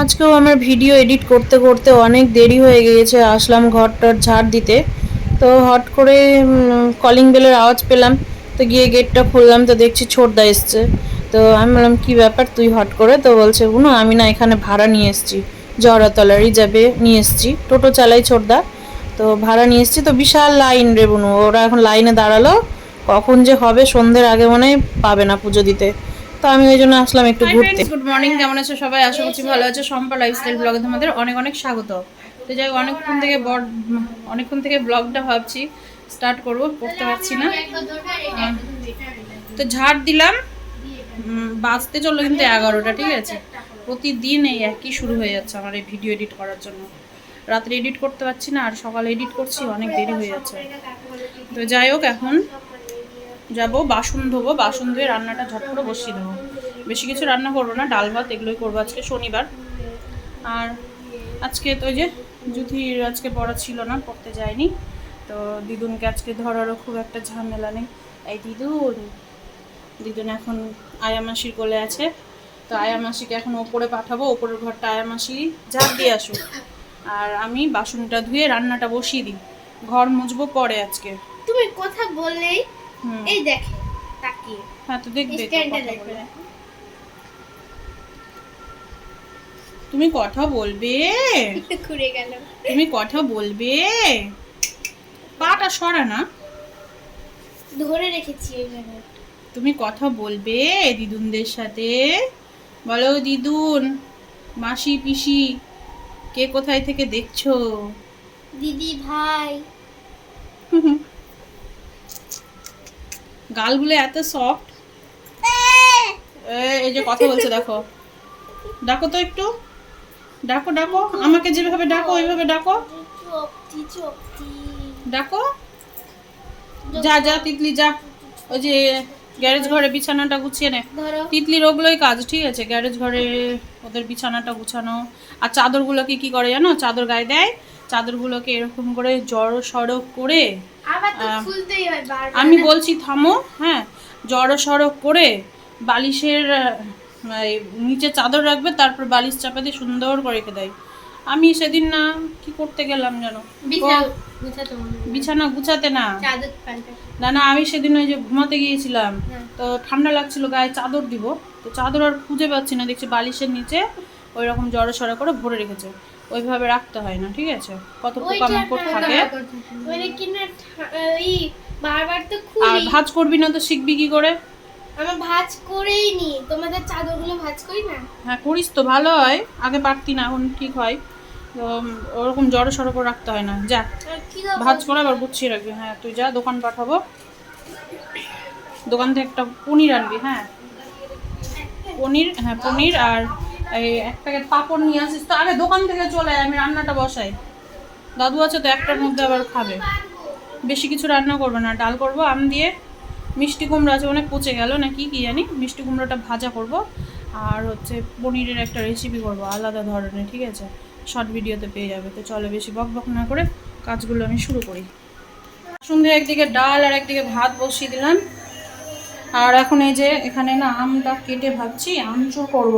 আজকেও আমার video edit করতে করতে অনেক দেরি হয়ে গিয়েছে, আসলাম ঘরটার ঝাড় দিতে। তো হট করে কলিং বেলের আওয়াজ পেলাম, তো গিয়ে গেটটা খুললাম, তো দেখছি ছোটদা এসছে। তো আমি বললাম, কী ব্যাপার, তুই হট করে? তো বলছে বুনো আমি না এখানে ভাড়া নিয়ে এসেছি জহরাতলা রিজার্ভে নিয়ে এসেছি, টোটো চালাই ছোটদা। তো ভাড়া নিয়ে এসেছি, তো বিশাল লাইন রে বুনু, ওরা এখন লাইনে দাঁড়াল, কখন যে হবে সন্ধ্যের আগে মনে পাবে না পুজো দিতে। তো আমি ওই জন্য আসলাম একটু ঘুরতে। গুড মর্নিং কেমন আছো সবাই? আশা করছি ভালো আছো। সম্পা লাইফস্টাইল ব্লগে তোমাদের অনেক অনেক স্বাগত। তো যাই হোক, অনেকক্ষণ থেকে বড় অনেকক্ষণ থেকে ব্লগটা ভাবছি স্টার্ট করব করতে পারছি না। তো ঝাড় দিলাম। বাজতে চলল কিন্তু এগারোটা ঠিক আছে? প্রতিদিন এই একই শুরু হয়ে যাচ্ছে আমার এই ভিডিও এডিট করার জন্য। রাত্রে এডিট করতে পারছি না আর সকালে এডিট করছি অনেক দেরি হয়ে যাচ্ছে। তো যাই হোক এখন যাব, বাসন ধোবো, বাসন ধুয়ে রান্নাটা ঝট করে বসিয়ে দেবো। বেশি কিছু রান্না করব না, ডাল ভাত এগুলোই করব আজকে, শনিবার। আর আজকে তো যে জুথির আজকে পড়া ছিল না, পড়তে যায়নি। তো দিদুনকে আজকে ধরারও খুব একটা ঝামেলা নেই। এই দিদুন দিদুন এখন আয়া মাসির কোলে আছে। তো আয়া মাসিকে এখন ওপরে পাঠাবো, ওপরের ঘরটা আয়া মাসি ঝাঁপ দিয়ে আসুক। আর আমি বাসনটা ধুয়ে রান্নাটা বসিয়ে দিই। ঘর মুছবো পরে আজকে। তুমি কথা বললেই এই দেখে তাকিয়ে। হ্যাঁ তো দেখবে। তুমি কথা বলবে? ঘুরে গেল। তুমি কথা বলবে? পাটা সরা না। ধরে রেখেছি তুমি কথা বলবে দিদুনদের সাথে? বলো দিদুন মাসি পিসি কে কোথায় থেকে দেখছ? দিদি ভাই। গালগুলো এত সফট এই যে কথা বলছে দেখো। ডাকো তো একটু। ডাকো ডাকো। আমাকে যেভাবে ডাকো ওইভাবে ডাকো। ডাকো। যা যা তিতলি যা। ওই যে গ্যারেজ ঘরে বিছানাটা গুছিয়ে নে। তিতলির ওগুলোই কাজ ঠিক আছে? গ্যারেজ ঘরে ওদের বিছানাটা গুছানো। আর চাদরগুলোকে কি করে জানো? চাদর গায়ে দেয়। চাদরগুলোকে এরকম করে জড়ো সড়ো করে আমি বলছি থামো হ্যাঁ জড়ো সড়ো করে বালিশের নিচে চাদর রাখবে তারপর বালিশ চাপা দিয়ে সুন্দর করে রেখে দেয়। আমি সেদিন না কি করতে গেলাম জানো? বিছানা গুছাতে বিছানা গুছাতে না। না না আমি সেদিন ওই যে ঘুমাতে গিয়েছিলাম হ্যাঁ। তো ঠান্ডা লাগছিল গায়ে চাদর দিব তো চাদর আর খুঁজে পাচ্ছি না দেখছি বালিশের নিচে ওই রকম জড়ো সড়ো করে ভরে রেখেছে। ওইভাবে রাখতে হয় না ঠিক আছে? কত পোকামাকড় থাকে। কি না ঠা- ওই বারবার তো আর ভাজ করবি না তো শিখবি কি করে? আমরা ভাঁজ করেই নি। তোমাদের চাদরগুলো ভাঁজ করি না? হ্যাঁ করিস তো ভালো হয়। আগে পারতি না এখন ঠিক হয়। তো ওরকম জড়ো সড়ো করে রাখতে হয় না। যা? ভাজ করে আবার গুছিয়ে রাখবি। হ্যাঁ তুই যা দোকান পাঠাবো। দোকান থেকে একটা পনির আনবি হ্যাঁ। পনির হ্যাঁ পনির আর এই এক প্যাকেট পাঁপড় নিয়ে আসিস তো আগে দোকান থেকে চলে আমি রান্নাটা বসাই। দাদু আছে তো একটার মধ্যে আবার খাবে। বেশি কিছু রান্না করবে না, ডাল করব, আম দিয়ে, মিষ্টি কুমড়ো আছে, অনেক পচে গেল না কি কি জানি, মিষ্টি কুমড়োটা ভাজা করব, আর হচ্ছে পনিরের একটা রেসিপি করব, আলাদা ধরনের, ঠিক আছে? শর্ট ভিডিওতে পেয়ে যাবে, তো চলো বেশি বক বক না করে কাজগুলো আমি শুরু করি। সন্ধে একদিকে ডাল আর একদিকে ভাত বসিয়ে দিলাম। আর এখন এই যে এখানে না আমটা কেটে ভাবছি আমচুর করব।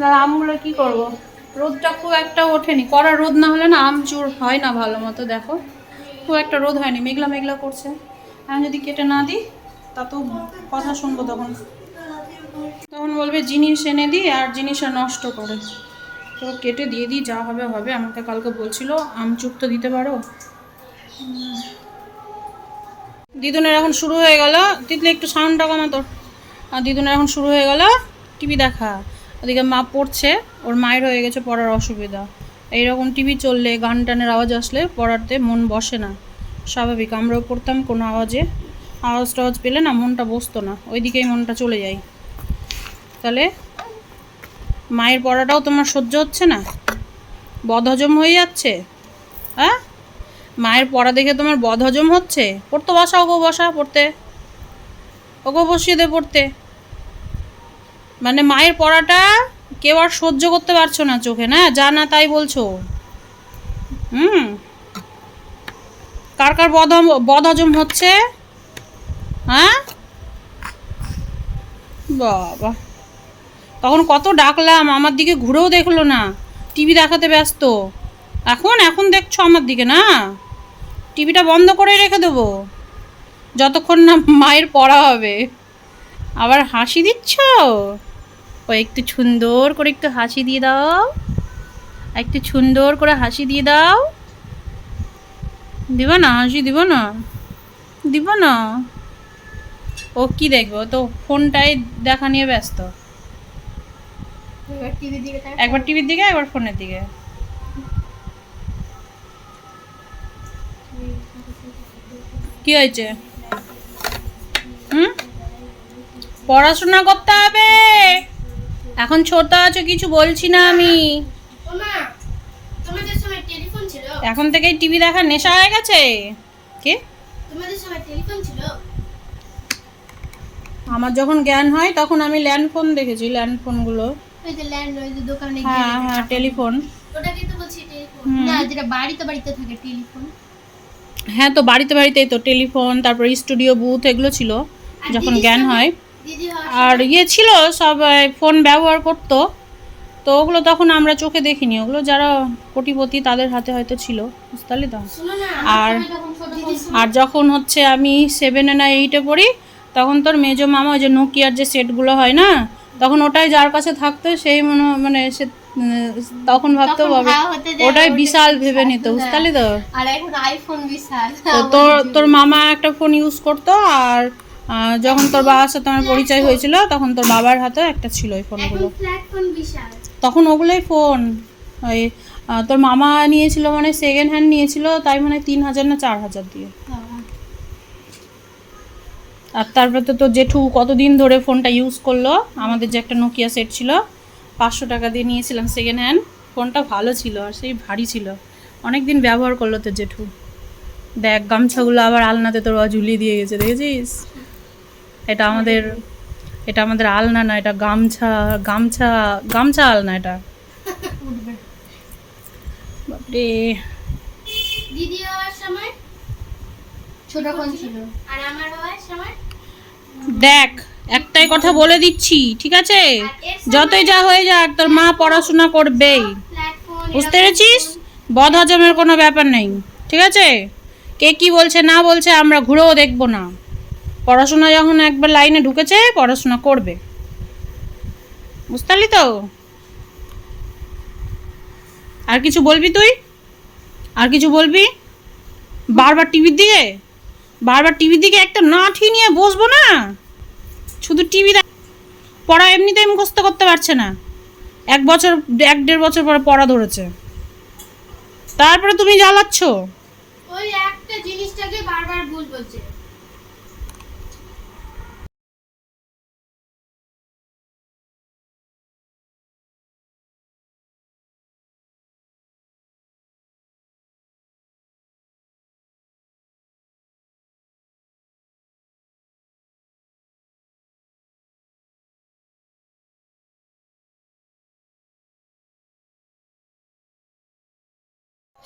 না আমগুলো কি করব? রোদটা খুব একটা ওঠেনি। কড়া রোদ না হলে না আমচুর হয় না ভালো মতো, দেখো। খুব একটা রোদ হয়নি, মেঘলা মেঘলা করছে। আমি যদি কেটে না দিই, তা তো কথা শুনব তখন। তখন বলবে, জিনিস এনে দিই আর জিনিসটা নষ্ট করে। তো কেটে দিয়ে দিই, যা হবে হবে। আমাকে কালকে বলছিল আমচুর তো দিতে পারো? দিদুনের এখন শুরু হয়ে গেল। তিতলি, একটু সাউন্ডটা কমা তোর আর দিদুনের এখন শুরু হয়ে গেল। টিভি দেখা। ওদিকে মা পড়ছে, ওর মায়ের হয়ে গেছে পড়ার অসুবিধা। এইরকম টিভি চললে, গান টানের আওয়াজ আসলে পড়াতে মন বসে না। স্বাভাবিক, আমরাও পড়তাম কোনো আওয়াজে। আওয়াজ টাওয়াজ পেলে না মনটা বসতো না, ওইদিকেই মনটা চলে যায়। তাহলে মায়ের পড়াটাও তোমার সহ্য হচ্ছে না? বদহজম হয়ে যাচ্ছে? হ্যাঁ মায়ের পড়া দেখে তোমার বদহজম হচ্ছে? পড়তে বসা ওগো বসা পড়তে। ওগো বসিয়ে দে পড়তে। মানে মায়ের পড়াটা কেউ আর সহ্য করতে পারছ না চোখে, না? যা না তাই বলছো। হুম? কার কার বদ বদহজম হচ্ছে? হ্যাঁ? বাবা। তখন কত ডাকলাম, আমার দিকে ঘুরেও দেখল না। টিভি দেখাতে ব্যস্ত। এখন এখন দেখছ আমার দিকে, না? টিভিটা বন্ধ করে রেখে দেবো। যতক্ষণ না মায়ের পড়া হবে। আবার হাসি দিচ্ছ? ও একটু সুন্দর করে একটু হাসি দিয়ে দাও। একটু সুন্দর করে হাসি দিয়ে দাও। দিব না হাসি দিব না। দিব না। ও কি দেখব? তো ফোনটাই দেখা নিয়ে ব্যস্ত। একবার টিভির দিকে একবার ফোনের দিকে। কি হয়েছে? হুম? পড়াশোনা করতে হবে? এখন ছোট আছো কিছু বলছি না আমি। এখন থেকেই টিভি দেখার নেশা হয়ে গেছে। কে? আমার যখন জ্ঞান হয় তখন আমি ল্যান্ড ফোন দেখেছি ল্যান্ড ফোনগুলো। হ্যাঁ হ্যাঁ টেলিফোন। না যেটা বাড়িতে বাড়িতে থাকে টেলিফোন। হ্যাঁ তো বাড়িতে বাড়িতেই তো টেলিফোন তারপর স্টুডিও বুথ এগুলো ছিল যখন জ্ঞান হয়। আর ইয়ে ছিল সব ফোন ব্যবহার করতো। তো ওগুলো তখন আমরা চোখে দেখিনি। ওগুলো যারা কোটিপতি তাদের হাতে হয়তো ছিল। বুঝতে পারলি তো? আর আর যখন হচ্ছে আমি সেভেনে না এইটে পড়ি তখন তোর মেজো মামা ওই যে নোকিয়ার যে সেটগুলো হয় না তখন ওটাই যার কাছে থাকতো সেই মনে মানে সে তখন ভাবতো বাবা ওটাই বিশাল ভেবে নিত বুঝতে পারলি তো? আর এখন আইফোন বিশাল। তো তোর তোর মামা একটা ফোন ইউজ করতো আর যখন তোর বাবার সাথে আমার পরিচয় হয়েছিল তখন তোর বাবার হাতে একটা ছিল ওই ফোনগুলো। তখন ওগুলোই ফোন। ওই তোর মামা নিয়েছিল মানে সেকেন্ড হ্যান্ড নিয়েছিল তাই মানে তিন হাজার না চার হাজার দিয়ে। আর তারপরে তো তোর জেঠু কতদিন ধরে ফোনটা ইউজ করল আমাদের যে একটা নোকিয়া সেট ছিল পাঁচশো টাকা দিয়ে নিয়েছিলাম সেকেন্ড হ্যান্ড ফোনটা ভালো ছিল আর সেই ভারী ছিল। অনেক দিন ব্যবহার করল তোর জেঠু। দেখ গামছাগুলো আবার আলনাতে তোর ঝুলিয়ে দিয়ে গেছে দেখেছিস? এটা আমাদের এটা আমাদের আলনা না এটা গামছা গামছা গামছা আলনা এটা। বাপরে। দিদি হওয়ার সময় ছোট ফোন ছিল। আর আমার হওয়ার সময়? দেখ একটাই কথা বলে দিচ্ছি ঠিক আছে? যতই যা হয়ে যাক তোর মা পড়াশোনা করবেই। বুঝতে পেরেছিস? বদ হজমের কোনো ব্যাপার নেই ঠিক আছে? কে কি বলছে না বলছে আমরা ঘুরেও দেখব না। পড়াশোনা যখন একবার লাইনে ঢুকেছে, পড়াশোনা করবে। বুঝতে পারলি তো? আর কিছু বলবি তুই? আর কিছু বলবি? বারবার টিভির দিকে? বারবার টিভির দিকে একটা নাঠি নিয়ে বসবো না? শুধু টিভি পড়া এমনিতেই মুখস্থ করতে পারছে না। এক বছর, এক দেড় বছর পরে পড়া ধরেছে। তারপরে তুমি জ্বালাচ্ছ। ওই একটা জিনিসটাকে বারবার ভুল বলছে।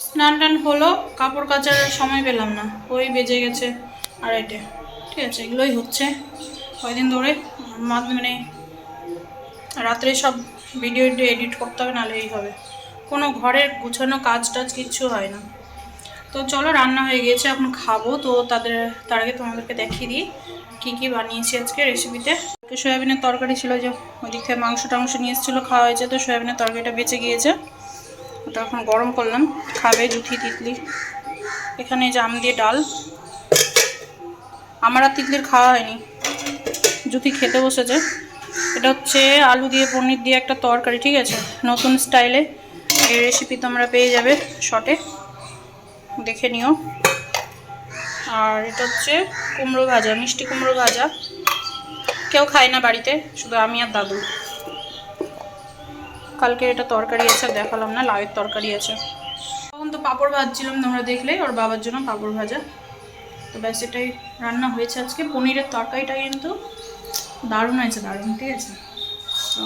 স্নান টান হলো, কাপড় কাচার সময় পেলাম না। ওই বেজে গেছে আড়াইটে। ঠিক আছে, এগুলোই হচ্ছে কয়দিন ধরে। মানে রাত্রে সব ভিডিও এডিট করতে হবে, নাহলে এই হবে। কোনো ঘরের গুছানো কাজ টাজ কিচ্ছু হয় না। তো চলো, রান্না হয়ে গিয়েছে এখন খাব। তো তাদের, তার আগে তোমাদেরকে দেখিয়ে দিই কী কী বানিয়েছি আজকে রেসিপিতে সয়াবিনের তরকারি ছিল, যে ওই দিক থেকে মাংস টাংস নিয়ে এসেছিল, খাওয়া হয়েছে। তো সয়াবিনের তরকারিটা বেঁচে গিয়েছে। ওটা এখন গরম করলাম, খাবে জুথি তিতলি। এখানে জাম দিয়ে ডাল। আমার আর তিতলির খাওয়া হয়নি। জুথি খেতে বসেছে। এটা হচ্ছে আলু দিয়ে, পনির দিয়ে একটা তরকারি, ঠিক আছে? নতুন স্টাইলে। এই রেসিপি তোমরা পেয়ে যাবে শটে। দেখে নিও। আর এটা হচ্ছে কুমড়ো ভাজা, মিষ্টি কুমড়ো ভাজা। কেউ খায় না বাড়িতে, শুধু আমি আর দাদু। কালকে এটা তরকারি আছে দেখালাম না, লাউয়ের তরকারি আছে। তখন তো পাঁপড় ভাজছিলাম, তোমরা দেখলে, ওর বাবার জন্য পাঁপড় ভাজা। তো ব্যাস, এটাই রান্না হয়েছে আজকে। পনিরের তরকারিটা কিন্তু দারুণ হয়েছে, দারুণ, ঠিক আছে? তো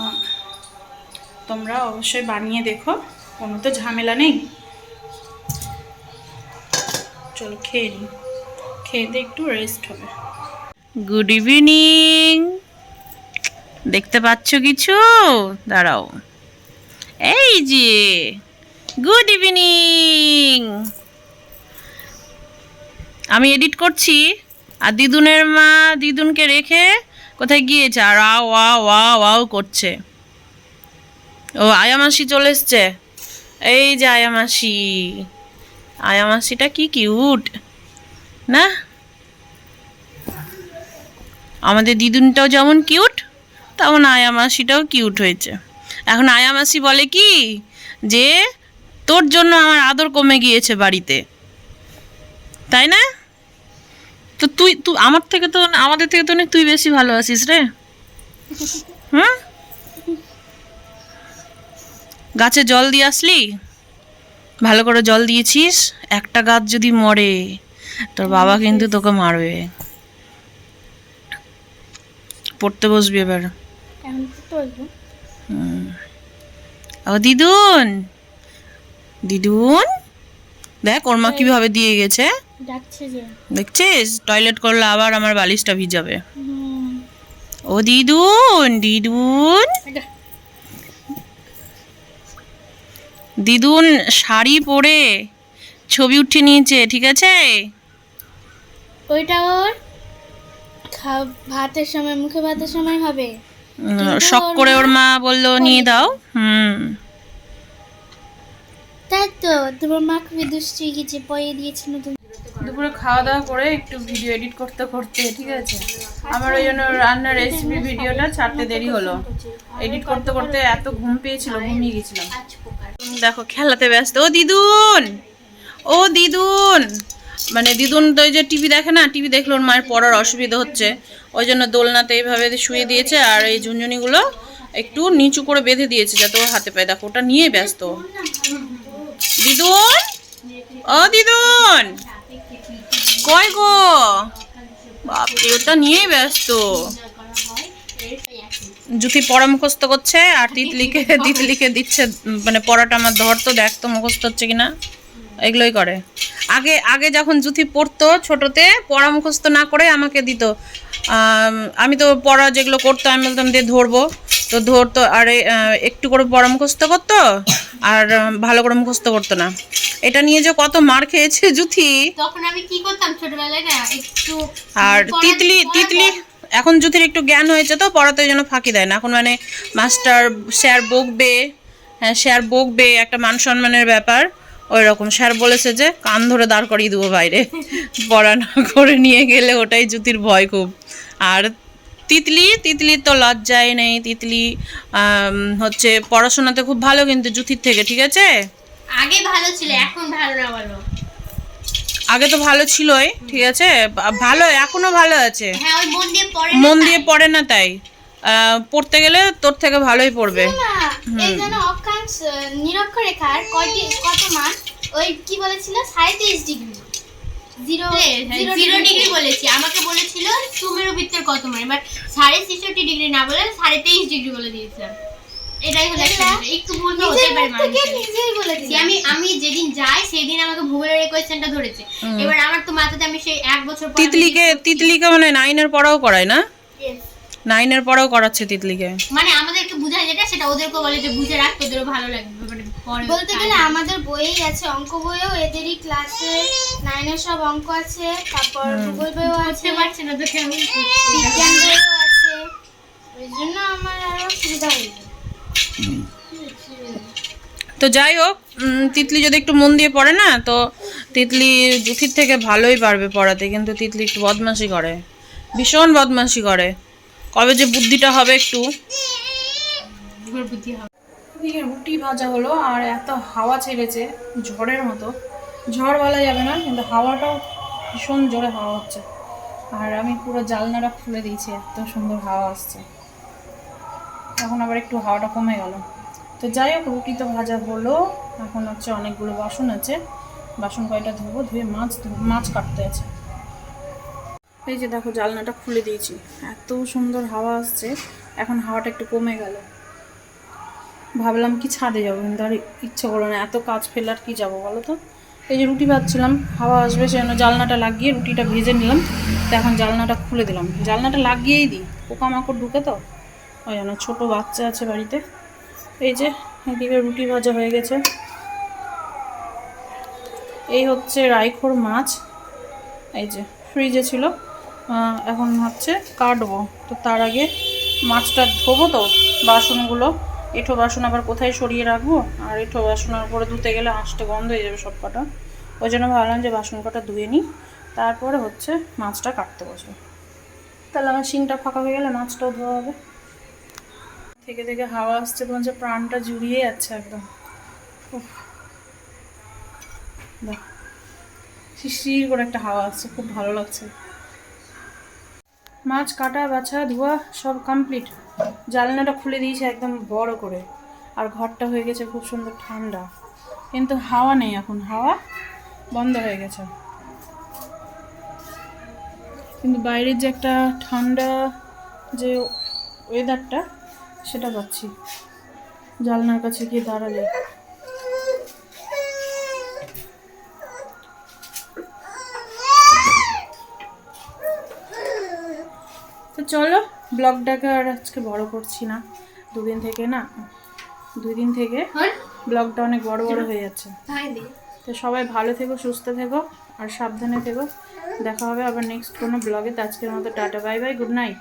তোমরা অবশ্যই বানিয়ে দেখো, কোনো তো ঝামেলা নেই। চলো খেয়ে নিই। খেয়ে একটু রেস্ট হবে। গুড ইভিনিং দেখতে পাচ্ছ কিছু? দাঁড়াও। এই যে গুড ইভিনিং আমি এডিট করছি, আর দিদুনের মা দিদুনকে রেখে কোথায় গিয়েছে? আর আ ওয়া ওয়া ওয়াও করছে। ও আয়ামাসি চলে এসছে। এই যে আয়া মাসি আয়া মাসিটা কি কিউট না? আমাদের দিদুনটাও যেমন কিউট তেমন আয়ামাসিটাও কিউট হয়েছে। এখন আয়া মাসি বলে কি? যে তোর জন্য আমার আদর কমে গিয়েছে বাড়িতে। তাই না? তো তুই তুই আমার থেকে তো, আমাদের থেকে তো অনেক তুই বেশি ভালো আছিস রে। হুম? গাছে জল দিয়ে আসলি? ভালো করে জল দিয়েছিস? একটা গাছ যদি মরে, তোর বাবা কিন্তু তোকে মারবে। পড়তে বসবি এবার। ও দিদুন। দিদুন? দেখ ওর মা কীভাবে দিয়ে গেছে। দেখছিস? টয়লেট করলে আবার আমার বালিশটা ভিজাবে। ও দিদুন দিদুন। দিদুন শাড়ি পরে ছবি উঠে নিয়েছে ঠিক আছে? ওইটা ওর ভাতের সময় মুখে ভাতের সময় হবে। শখ করে ওর মা বলল নিয়ে দাও। হুম। তাই তো তোমার মা খুবই দুষ্টি কিছু পয়ে দিয়েছে নতুন। দুপুরে খাওয়া দাওয়া করে একটু ভিডিও এডিট করতে করতে ঠিক আছে? আমার ওই জন্য রান্নার রেসিপি ভিডিওটা ছাড়তে দেরি হলো। এডিট করতে করতে এত ঘুম পেয়েছিল ঘুমিয়ে গেছিলাম। দেখো খেলাতে ব্যস্ত। ও দিদুন! মানে দিদুন তো যে টিভি দেখে না, টিভি দেখলে ওর মায়ের পড়ার অসুবিধা হচ্ছে। ওই জন্য দোলনাতে এইভাবে শুয়ে দিয়েছে আর এই ঝুনঝুনিগুলো একটু নিচু করে বেঁধে দিয়েছে যাতে ও হাতে পায়। দেখো, ওটা নিয়ে ব্যস্ত। দিদুন? ও দিদুন! কয় গো? বাপরে, ওটা নিয়েই ব্যস্ত। জুতি পড়া মুখস্থ করছে আর তিতলিকে তিতলিকে দিচ্ছে মানে পড়াটা আমার ধর তো দেখ তো মুখস্থ হচ্ছে কিনা। এগুলোই করে। আগে আগে যখন জুথি পড়তো ছোটতে পড়া মুখস্থ না করে আমাকে দিত। আমি তো পড়া যেগুলো করতো আমি বলতাম দিয়ে ধরবো। তো ধরতো আর একটু করে পড়া মুখস্থ করতো আর ভালো করে মুখস্থ করতো না। এটা নিয়ে যে কত মার খেয়েছে জুথি। তখন আমি কি করতাম ছোটবেলায় না একটু আর তিতলি তিতলি এখন জুথির একটু জ্ঞান হয়েছে তো পড়াতে যেন ফাঁকি দেয় না। এখন মানে মাস্টার স্যার বকবে হ্যাঁ স্যার বকবে একটা মান সম্মানের ব্যাপার। ওই রকম স্যার বলেছে যে কান ধরে দাঁড় করিয়ে দেবো বাইরে। পড়া না করে নিয়ে গেলে ওটাই জুতির ভয় খুব। আর তিতলি তিতলির তো লজ্জাই নেই। তিতলি হচ্ছে পড়াশোনাতে খুব ভালো কিন্তু জুথির থেকে ঠিক আছে? আগে ভালো ছিল এখন ভালো না বলো। আগে তো ভালো ছিলই ঠিক আছে? ভালো এখনও ভালো আছে। হ্যাঁ মন দিয়ে পড়ে মন না তাই। পড়তে গেলে তোর থেকে ভালোই পড়বে। এই যেন অক্ষাংশ নিরক্ষরেখার কয়টি কত মান? ওই কি বলেছিল? সাড়ে তেইশ ডিগ্রি। জিরো জিরো ডিগ্রি বলেছি। আমাকে বলেছিল সুমেরু বৃত্তের কত মান? এবার সাড়ে ছেষট্টি ডিগ্রি না বলে সাড়ে তেইশ ডিগ্রি বলে দিয়েছিলাম। এটাই হলো একটু ভুল তো হতেই পারে নিজেই বলেছি আমি আমি যেদিন যাই সেদিন আমাকে ভূগোলের এই কোয়েশ্চেনটা ধরেছে। এবার আমার তো মাথাতে আমি সেই এক বছর পর তিতলিকে তিতলিকে মানে নাইনের পড়াও করায় না? নাইনের পড়াও করাচ্ছে তিতলিকে। মানে আমাদেরকে বুঝায় যেটা সেটা ওদেরকে বলে যে বুঝে রাখ তোদেরও ভালো লাগবে মানে পরে বলতে গেলে আমাদের বইয়েই আছে অঙ্ক বইয়েও এদেরই ক্লাসে নাইনের সব অঙ্ক আছে তারপর ভূগোল বইও আছে বুঝতে পারছে না তো কেমন বিজ্ঞান বইও আছে ওই জন্য আমার আরও সুবিধা হয়েছে তো যাই হোক তিতলি যদি একটু মন দিয়ে পড়ে না তো তিতলি জুথির থেকে ভালোই পারবে পড়াতে কিন্তু তিতলি একটু বদমাশি করে। ভীষণ বদমাশি করে। কবে যে বুদ্ধিটা হবে একটু। বুদ্ধি হবে রুটি ভাজা হলো আর এত হাওয়া ছেড়েছে ঝড়ের মতো। ঝড় বলা যাবে না, কিন্তু হাওয়াটাও ভীষণ জোরে হাওয়া হচ্ছে। আর আমি পুরো জালনাটা খুলে দিয়েছি, এত সুন্দর হাওয়া আসছে। এখন আবার একটু হাওয়াটা কমে গেল। তো যাই হোক, রুটি তো ভাজা হলো। এখন হচ্ছে অনেকগুলো বাসন আছে। বাসন কয়টা ধুবো? ধুয়ে মাছ মাছ কাটতে আছে। এই যে দেখো, জালনাটা খুলে দিয়েছি। এত সুন্দর হাওয়া আসছে। এখন হাওয়াটা একটু কমে গেল। ভাবলাম কি ছাদে যাব, কিন্তু আর ইচ্ছে করল না, এত কাজ ফেলে ফেলার কি যাব বলো তো? এই যে রুটি ভাজছিলাম, হাওয়া আসবে সেজন্য জালনাটা লাগিয়ে রুটিটা ভেজে নিলাম। তো এখন জালনাটা খুলে দিলাম। জালনাটা লাগিয়েই দিই, পোকামাকড় ঢুকে তো, ওই জন্য ছোটো বাচ্চা আছে বাড়িতে। এই যে, এদিকে রুটি ভাজা হয়ে গেছে। এই হচ্ছে রাইখোর মাছ। এই যে, ফ্রিজে ছিল। এখন হচ্ছে কাটবো। তো তার আগে মাছটা ধোবো তো, বাসনগুলো এঁঠো বাসন আবার কোথায় সরিয়ে রাখব? আর এঁঠো বাসনের উপরে ধুতে গেলে আঁশটা গন্ধ হয়ে যাবে সব কটা ওই জন্য ভাবলাম যে বাসন কটা ধুয়ে নিই, তারপরে হচ্ছে মাছটা কাটতে বসবো। তাহলে আমার শিংটা ফাঁকা হয়ে গেলে মাছটাও ধোয়া হবে। থেকে থেকে হাওয়া আসছে তোমার যে প্রাণটা জুড়িয়ে যাচ্ছে একদম। শিশির করে একটা হাওয়া আসছে, খুব ভালো লাগছে। মাছ কাটা, বাছা, ধোয়া সব কমপ্লিট জানলাটা খুলে দিয়েছে একদম বড় করে। আর ঘরটা হয়ে গেছে খুব সুন্দর ঠান্ডা। কিন্তু হাওয়া নেই এখন, হাওয়া বন্ধ হয়ে গেছে। কিন্তু বাইরের যে একটা ঠান্ডা যে ওয়েদারটা সেটা পাচ্ছি। জানলার কাছে গিয়ে দাঁড়ালে। তো চলো ব্লগটাকে আর আজকে বড় করছি না। দুদিন থেকে না দুই দিন থেকে ব্লগটা অনেক বড় বড় হয়ে যাচ্ছে। তো সবাই ভালো থেকো সুস্থ থেকো আর সাবধানে থেকো। দেখা হবে আবার নেক্সট কোনো ব্লগে। তো আজকের মতো tata bye bye good night